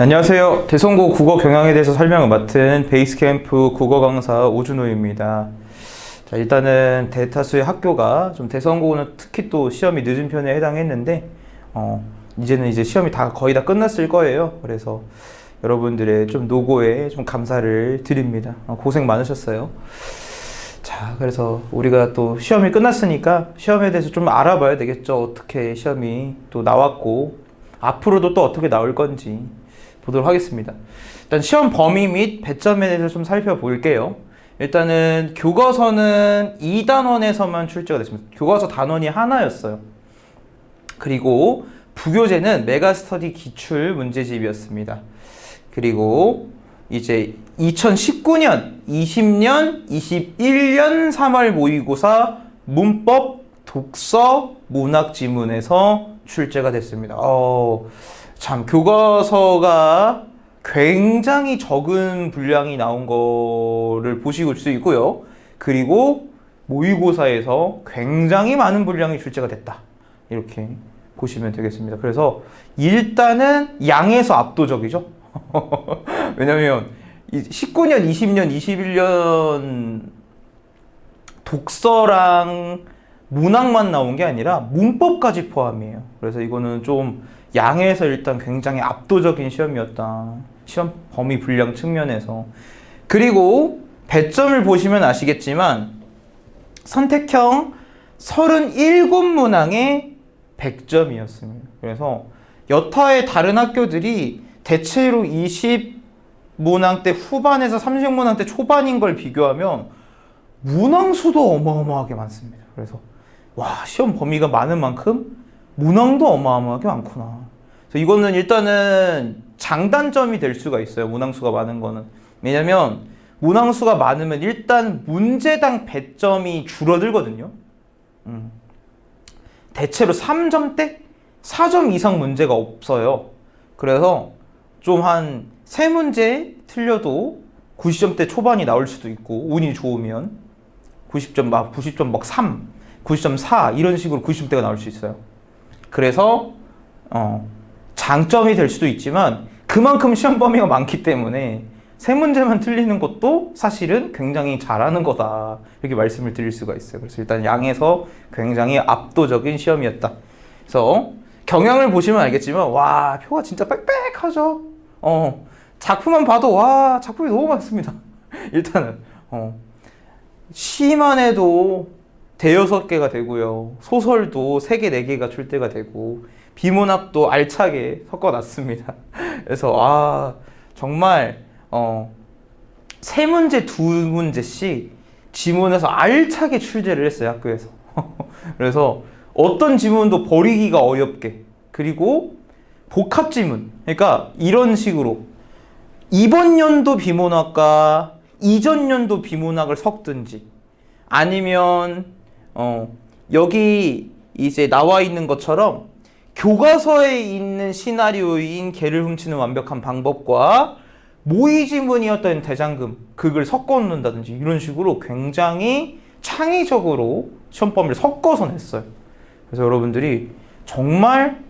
네, 안녕하세요. 대성고 국어 경향에 대해서 설명을 맡은 베이스캠프 국어 강사 오준호입니다. 자, 일단은 대다수의 학교가 좀 대성고는 특히 또 시험이 늦은 편에 해당했는데, 어, 이제는 이제 시험이 다 거의 다 끝났을 거예요. 그래서 여러분들의 좀 노고에 좀 감사를 드립니다. 어, 고생 많으셨어요. 자, 그래서 우리가 또 시험이 끝났으니까 시험에 대해서 좀 알아봐야 되겠죠. 어떻게 시험이 또 나왔고, 앞으로도 또 어떻게 나올 건지 보도록 하겠습니다. 일단 시험 범위 및 배점에 대해서 좀 살펴볼게요. 일단은 교과서는 2단원에서만 출제가 됐습니다. 교과서 단원이 하나였어요. 그리고 부교재는 메가스터디 기출 문제집이었습니다. 그리고 이제 2019년, 20년, 21년 3월 모의고사 문법, 독서, 문학 지문에서 출제가 됐습니다. 어, 참 교과서가 굉장히 적은 분량이 나온 거를 보실 수 있고요. 그리고 모의고사에서 굉장히 많은 분량이 출제가 됐다. 이렇게 보시면 되겠습니다. 그래서 일단은 양에서 압도적이죠. 왜냐면 19년, 20년, 21년 독서랑 문학만 나온 게 아니라 문법까지 포함이에요. 그래서 이거는 좀 양에서 일단 굉장히 압도적인 시험이었다. 시험 범위 분량 측면에서. 그리고 배점을 보시면 아시겠지만 선택형 37문항에 100점이었습니다. 그래서 여타의 다른 학교들이 대체로 20문항 대 후반에서 30문항 대 초반인 걸 비교하면 문항 수도 어마어마하게 많습니다. 그래서 와 시험 범위가 많은 만큼 문항도 어마어마하게 많구나. 그래서 이거는 일단은 장단점이 될 수가 있어요. 문항 수가 많은 거는 왜냐면 문항 수가 많으면 일단 문제당 배점이 줄어들거든요. 음. 대체로 3점대 4점 이상 문제가 없어요. 그래서 좀 한 세 문제 틀려도 90점대 초반이 나올 수도 있고 운이 좋으면 90점 막 90점 막 3, 90점 4 이런 식으로 90점대가 나올 수 있어요. 그래서 어, 장점이 될 수도 있지만 그만큼 시험 범위가 많기 때문에 세 문제만 틀리는 것도 사실은 굉장히 잘하는 거다 이렇게 말씀을 드릴 수가 있어요. 그래서 일단 양에서 굉장히 압도적인 시험이었다. 그래서 경향을 보시면 알겠지만 와 표가 진짜 빽빽하죠. 어 작품만 봐도 와 작품이 너무 많습니다. 일단은 어 시만 해도 대여섯 개가 되고요. 소설도 세 개, 네 개가 출제가 되고 비문학도 알차게 섞어놨습니다. 그래서 아 정말 어, 세 문제 두 문제씩 지문에서 알차게 출제를 했어요 학교에서. 그래서 어떤 지문도 버리기가 어렵게 그리고 복합 지문 그러니까 이런 식으로 이번 연도 비문학과 이전 연도 비문학을 섞든지 아니면 어, 여기 이제 나와 있는 것처럼 교과서에 있는 시나리오인 개를 훔치는 완벽한 방법과 모의 지문이었던 대장금 그걸 섞어 놓는다든지 이런 식으로 굉장히 창의적으로 시험 범위를 섞어서 냈어요. 그래서 여러분들이 정말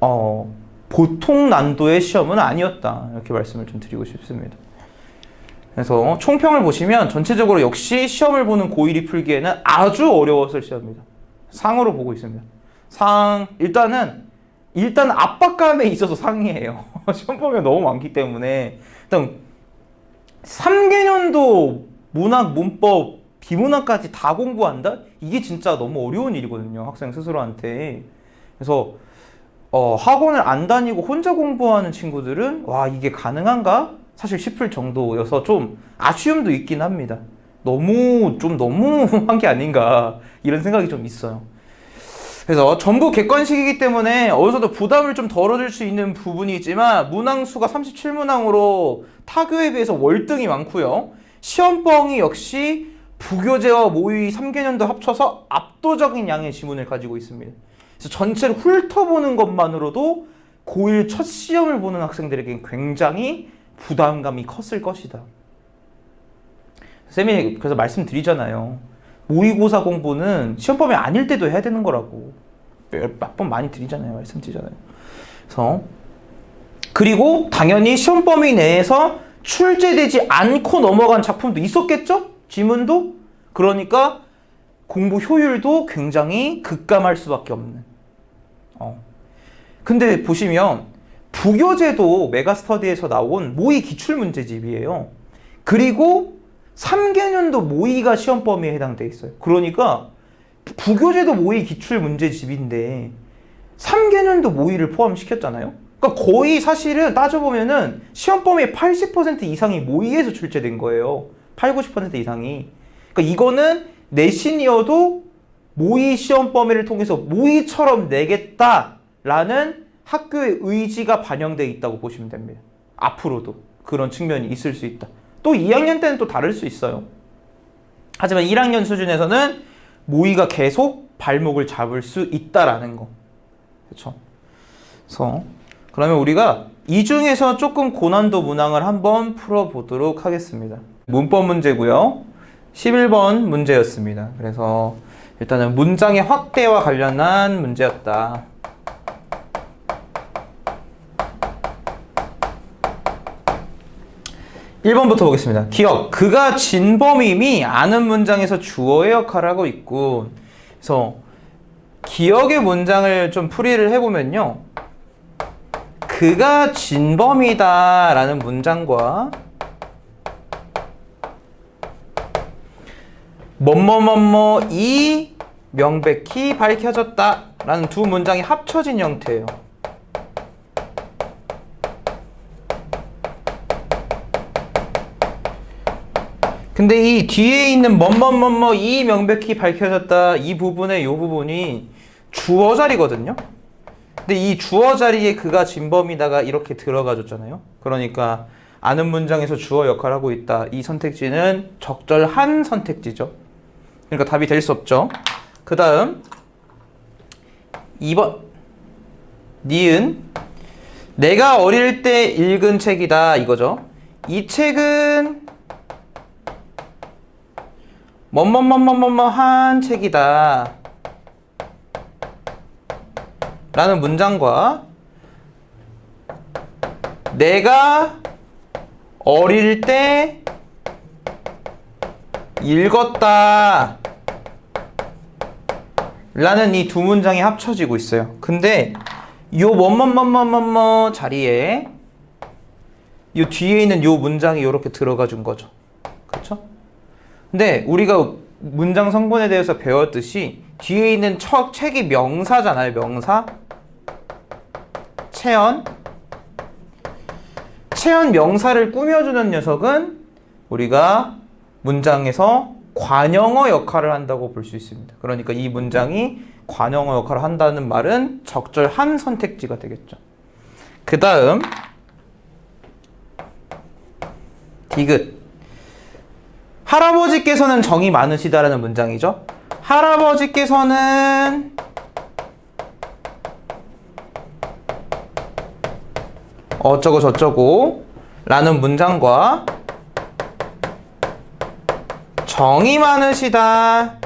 어, 보통 난도의 시험은 아니었다 이렇게 말씀을 좀 드리고 싶습니다. 그래서 총평을 보시면 전체적으로 역시 시험을 보는 고1이 풀기에는 아주 어려웠을 시험입니다. 상으로 보고 있습니다. 상 일단은 일단 압박감에 있어서 상이에요. 시험 범위가 너무 많기 때문에 일단 3개년도 문학, 문법, 비문학까지 다 공부한다? 이게 진짜 너무 어려운 일이거든요. 학생 스스로한테. 그래서 어, 학원을 안 다니고 혼자 공부하는 친구들은 와 이게 가능한가? 사실 싶을 정도여서 좀 아쉬움도 있긴 합니다. 너무 좀 너무 한 게 아닌가 이런 생각이 좀 있어요. 그래서 전부 객관식이기 때문에 어느 정도 부담을 좀 덜어줄 수 있는 부분이 있지만 문항수가 37문항으로 타교에 비해서 월등히 많고요. 시험뻥이 역시 부교재와 모의 3개년도 합쳐서 압도적인 양의 지문을 가지고 있습니다. 그래서 전체를 훑어보는 것만으로도 고1 첫 시험을 보는 학생들에게 굉장히 부담감이 컸을 것이다. 쌤이 그래서 말씀드리잖아요. 모의고사 공부는 시험 범위 아닐 때도 해야 되는 거라고 몇 번 많이 드리잖아요. 말씀드리잖아요. 그래서 그리고 당연히 시험 범위 내에서 출제되지 않고 넘어간 작품도 있었겠죠? 지문도? 그러니까 공부 효율도 굉장히 급감할 수밖에 없는. 어. 근데 보시면 부교재도 메가스터디에서 나온 모의 기출 문제집이에요. 그리고 3개년도 모의가 시험 범위에 해당돼 있어요. 그러니까 부교재도 모의 기출 문제집인데 3개년도 모의를 포함시켰잖아요. 그러니까 거의 사실은 따져보면은 시험 범위의 80% 이상이 모의에서 출제된 거예요. 8, 90% 이상이. 그러니까 이거는 내신이어도 모의 시험 범위를 통해서 모의처럼 내겠다라는 학교의 의지가 반영돼 있다고 보시면 됩니다. 앞으로도 그런 측면이 있을 수 있다. 또 2학년 때는 또 다를 수 있어요. 하지만 1학년 수준에서는 모의가 계속 발목을 잡을 수 있다라는 거. 그렇죠? 그래서 그러면 우리가 이 중에서 조금 고난도 문항을 한번 풀어보도록 하겠습니다. 문법 문제고요. 11번 문제였습니다. 그래서 일단은 문장의 확대와 관련한 문제였다. 1번부터 보겠습니다. 기억. 그가 진범임이 아는 문장에서 주어의 역할을 하고 있고, 그래서 기억의 문장을 좀 풀이를 해보면요. 그가 진범이다 라는 문장과 뭐뭐뭐뭐 이 명백히 밝혀졌다 라는 두 문장이 합쳐진 형태예요. 근데 이 뒤에 있는 뭐뭐뭐뭐 이 명백히 밝혀졌다 이 부분의 요 부분이 주어 자리거든요. 근데 이 주어 자리에 그가 진범이다가 이렇게 들어가 줬잖아요. 그러니까 아는 문장에서 주어 역할을 하고 있다. 이 선택지는 적절한 선택지죠. 그러니까 답이 될 수 없죠. 그 다음 2번 니은 내가 어릴 때 읽은 책이다 이거죠. 이 책은 뭐뭐뭐뭐뭐한 책이다 라는 문장과 내가 어릴 때 읽었다 라는 이 두 문장이 합쳐지고 있어요. 근데 요 뭐뭐뭐뭐뭐뭐 자리에 요 뒤에 있는 요 문장이 이렇게 들어가 준 거죠. 근데 우리가 문장 성분에 대해서 배웠듯이 뒤에 있는 첫 책이 명사잖아요. 명사. 체언. 체언 명사를 꾸며주는 녀석은 우리가 문장에서 관용어 역할을 한다고 볼 수 있습니다. 그러니까 이 문장이 관용어 역할을 한다는 말은 적절한 선택지가 되겠죠. 그 다음 디귿. 할아버지께서는 정이 많으시다라는 문장이죠. 할아버지께서는 어쩌고 저쩌고 라는 문장과 정이 많으시다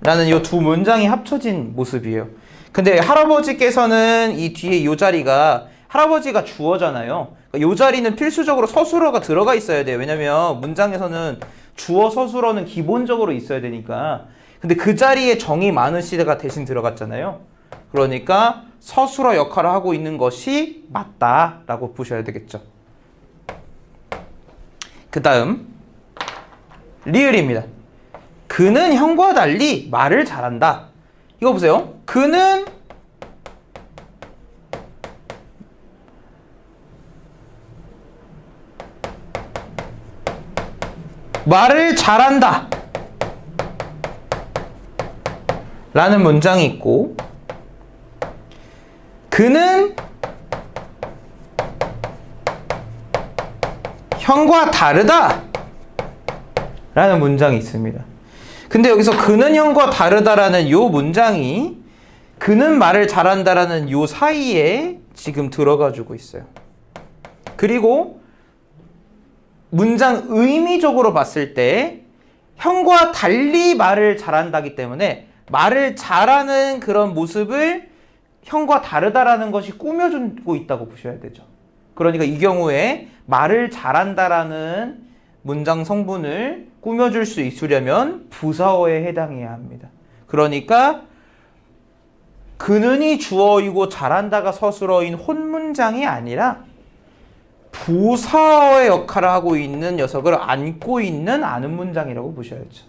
라는 이 두 문장이 합쳐진 모습이에요. 근데 할아버지께서는 이 뒤에 이 자리가 할아버지가 주어잖아요. 이 자리는 필수적으로 서술어가 들어가 있어야 돼요. 왜냐면 문장에서는 주어 서술어는 기본적으로 있어야 되니까. 근데 그 자리에 정이 많으시다가 대신 들어갔잖아요. 그러니까 서술어 역할을 하고 있는 것이 맞다라고 보셔야 되겠죠. 그 다음 리을입니다. 그는 형과 달리 말을 잘한다. 이거 보세요. 그는 말을 잘한다. 라는 문장이 있고, 그는 형과 다르다. 라는 문장이 있습니다. 근데 여기서 그는 형과 다르다라는 요 문장이 그는 말을 잘한다라는 요 사이에 지금 들어가지고 있어요. 그리고 문장 의미적으로 봤을 때 형과 달리 말을 잘한다기 때문에 말을 잘하는 그런 모습을 형과 다르다라는 것이 꾸며주고 있다고 보셔야 되죠. 그러니까 이 경우에 말을 잘한다라는 문장 성분을 꾸며줄 수 있으려면 부사어에 해당해야 합니다. 그러니까 그는이 주어이고 잘한다가 서술어인 혼문장이 아니라 부사어의 역할을 하고 있는 녀석을 안고 있는 아는 문장이라고 보셔야죠.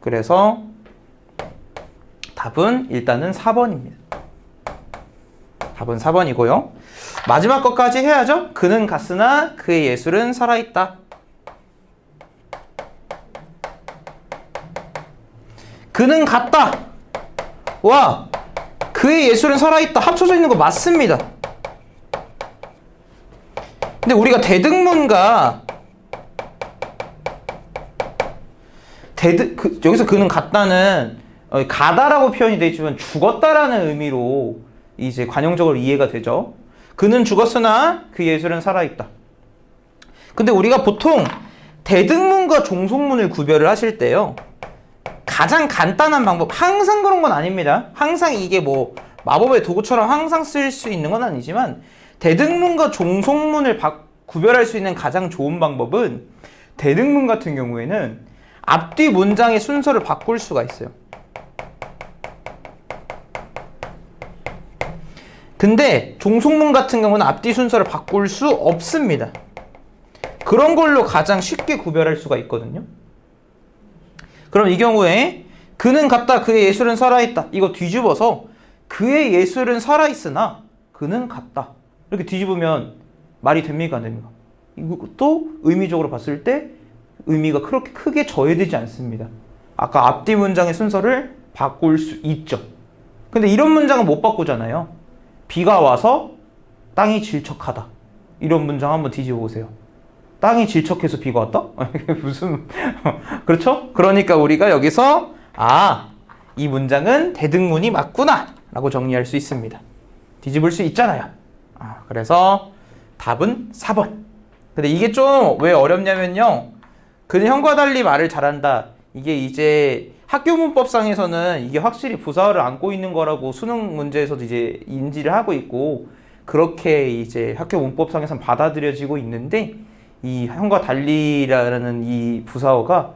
그래서 답은 일단은 4번입니다. 답은 4번이고요. 마지막 것까지 해야죠. 그는 갔으나 그의 예술은 살아있다. 그는 갔다. 와, 그의 예술은 살아있다. 합쳐져 있는 거 맞습니다. 근데 우리가 대등문과 대등 그, 여기서 그는 갔다는 어, 가다라고 표현이 되어 있지만 죽었다라는 의미로 이제 관용적으로 이해가 되죠. 그는 죽었으나 그 예술은 살아있다. 근데 우리가 보통 대등문과 종속문을 구별을 하실 때요. 가장 간단한 방법, 항상 그런 건 아닙니다. 항상 이게 뭐 마법의 도구처럼 항상 쓸 수 있는 건 아니지만 대등문과 종속문을 바- 구별할 수 있는 가장 좋은 방법은 대등문 같은 경우에는 앞뒤 문장의 순서를 바꿀 수가 있어요. 근데 종속문 같은 경우는 앞뒤 순서를 바꿀 수 없습니다. 그런 걸로 가장 쉽게 구별할 수가 있거든요. 그럼 이 경우에 그는 갔다 그의 예술은 살아있다. 이거 뒤집어서 그의 예술은 살아있으나 그는 갔다. 이렇게 뒤집으면 말이 됩니까 안 됩니까? 이것도 의미적으로 봤을 때 의미가 그렇게 크게 저해되지 않습니다. 아까 앞뒤 문장의 순서를 바꿀 수 있죠. 근데 이런 문장은 못 바꾸잖아요. 비가 와서 땅이 질척하다. 이런 문장 한번 뒤집어 보세요. 땅이 질척해서 비가 왔다? 무슨 그렇죠? 그러니까 우리가 여기서 아, 이 문장은 대등문이 맞구나 라고 정리할 수 있습니다. 뒤집을 수 있잖아요. 아, 그래서 답은 4번. 근데 이게 좀 왜 어렵냐면요. 그는 형과 달리 말을 잘한다. 이게 이제 학교 문법상에서는 이게 확실히 부사어를 안고 있는 거라고 수능 문제에서도 이제 인지를 하고 있고 그렇게 이제 학교 문법상에서는 받아들여지고 있는데 이 형과 달리라는 이 부사어가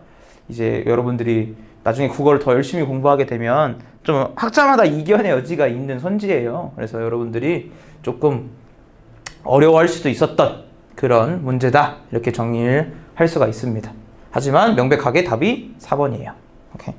이제 여러분들이 나중에 국어를 더 열심히 공부하게 되면 좀 학자마다 이견의 여지가 있는 선지예요. 그래서 여러분들이 조금 어려워할 수도 있었던 그런 문제다. 이렇게 정리를 할 수가 있습니다. 하지만 명백하게 답이 4번이에요. 오케이.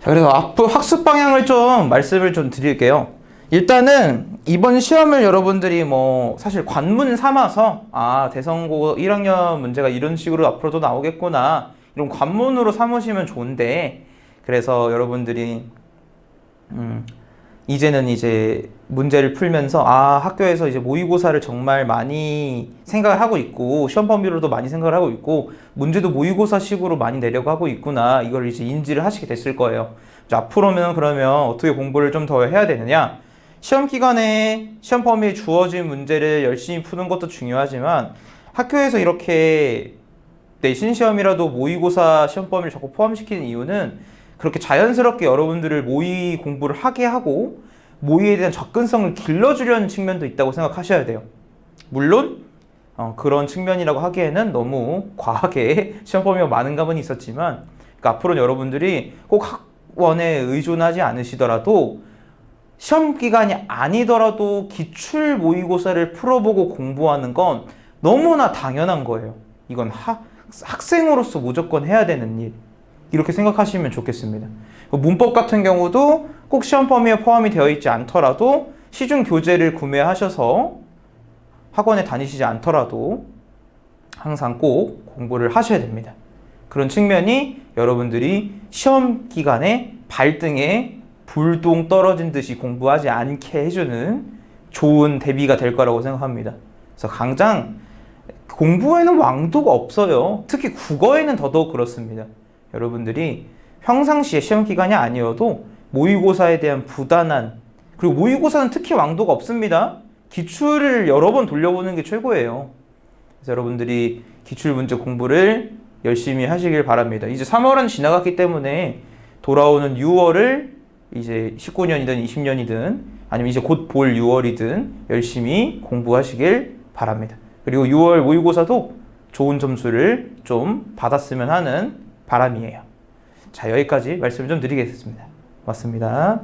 자, 그래서 앞으로 학습 방향을 좀 말씀을 좀 드릴게요. 일단은 이번 시험을 여러분들이 뭐 사실 관문 삼아서 아 대성고 1학년 문제가 이런 식으로 앞으로도 나오겠구나 이런 관문으로 삼으시면 좋은데 그래서 여러분들이 음 이제는 이제 문제를 풀면서 아 학교에서 이제 모의고사를 정말 많이 생각을 하고 있고 시험 범위로도 많이 생각을 하고 있고 문제도 모의고사식으로 많이 내려고 하고 있구나 이걸 이제 인지를 하시게 됐을 거예요. 자, 앞으로는 그러면 어떻게 공부를 좀 더 해야 되느냐? 시험 기간에 시험 범위에 주어진 문제를 열심히 푸는 것도 중요하지만 학교에서 이렇게 내신 시험이라도 모의고사 시험 범위를 자꾸 포함시키는 이유는 그렇게 자연스럽게 여러분들을 모의 공부를 하게 하고 모의에 대한 접근성을 길러주려는 측면도 있다고 생각하셔야 돼요. 물론 어, 그런 측면이라고 하기에는 너무 과하게 시험 범위가 많은 감은 있었지만 그러니까 앞으로는 여러분들이 꼭 학원에 의존하지 않으시더라도 시험 기간이 아니더라도 기출 모의고사를 풀어보고 공부하는 건 너무나 당연한 거예요. 이건 학, 학생으로서 무조건 해야 되는 일. 이렇게 생각하시면 좋겠습니다. 문법 같은 경우도 꼭 시험 범위에 포함이 되어 있지 않더라도 시중 교재를 구매하셔서 학원에 다니시지 않더라도 항상 꼭 공부를 하셔야 됩니다. 그런 측면이 여러분들이 시험 기간에 발등에 불똥 떨어진 듯이 공부하지 않게 해주는 좋은 대비가 될 거라고 생각합니다. 그래서 강장 공부에는 왕도가 없어요. 특히 국어에는 더더욱 그렇습니다. 여러분들이 평상시에 시험 기간이 아니어도 모의고사에 대한 부단한 그리고 모의고사는 특히 왕도가 없습니다. 기출을 여러 번 돌려보는 게 최고예요. 그래서 여러분들이 기출 문제 공부를 열심히 하시길 바랍니다. 이제 3월은 지나갔기 때문에 돌아오는 6월을 이제 19년이든 20년이든 아니면 이제 곧 볼 6월이든 열심히 공부하시길 바랍니다. 그리고 6월 모의고사도 좋은 점수를 좀 받았으면 하는 바람이에요. 자, 여기까지 말씀을 좀 드리겠습니다. 맞습니다.